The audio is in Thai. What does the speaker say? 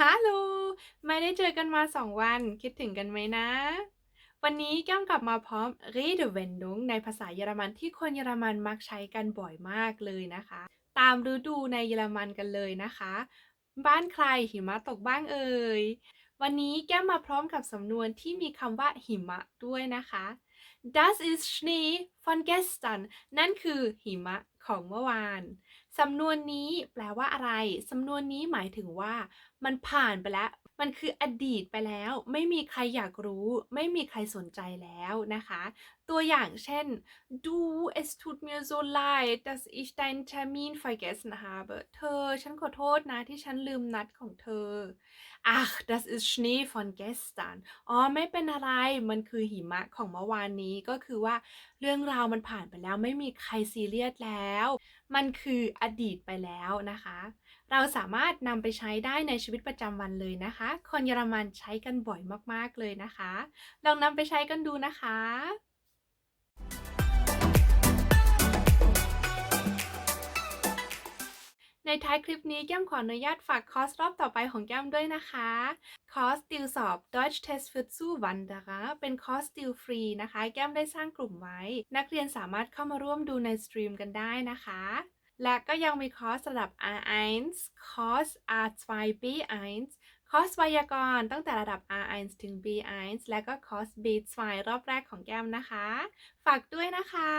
ฮัลโหล ไม่ได้เจอกันมาสองวัน คิดถึงกันไหมนะ วันนี้แก้มกลับมาพร้อม Redewendung ในภาษาเยอรมันที่คนเยอรมันมักใช้กันบ่อยมากเลยนะคะ ตามฤดูในเยอรมันกันเลยนะคะ บ้านใครหิมะตกบ้างเอ่ย วันนี้แก้มมาพร้อมกับสำนวนที่มีคำว่าหิมะด้วยนะคะ Das ist Schnee von gestern นั่นคือหิมะของเมื่อวาน สำนวนนี้แปลว่าอะไร สำนวนนี้หมายถึงว่า มันผ่านไปแล้ว มันคืออดีตไปแล้ว ไม่มีใครอยากรู้ ไม่มีใครสนใจแล้วนะคะ ตัวอย่างเช่น Du es tut mir so leid dass ich deinen Termin vergessen habe เธอ ฉันขอโทษนะที่ฉันลืมนัดของเธอ Ach das ist Schnee von gestern อ๋อ ไม่เป็นอะไร มันคือหิมะของเมื่อวานนี้ ก็คือว่าเรื่องราวมันผ่านไปแล้วไม่มีใครซีเรียสแล้ว มันคืออดีตไปแล้วนะคะ เราสามารถนำไปใช้ได้ในชีวิตประจำวันเลยนะคะ คนเยอรมันใช้กันบ่อยมากๆเลยนะคะ ลองนำไปใช้กันดูนะคะ ในท้ายคลิปนี้แก้มขออนุญาตฝากคอร์สรอบต่อไปของแก้มด้วยนะคะ คอร์สติวสอบ Deutsch Test für Zuwanderer เป็นคอร์สติวฟรีนะคะ แก้มได้สร้างกลุ่มไว้ นักเรียนสามารถเข้ามาร่วมดูในสตรีมกันได้นะคะ และก็ยังมีคอร์สระดับ R1 คอร์ส R2 B1 คอร์สไวยากรณ์ตั้งแต่ระดับ R1 ถึง B1 และก็คอร์ส B2 รอบแรกของแก้มนะคะ ฝากด้วยนะคะ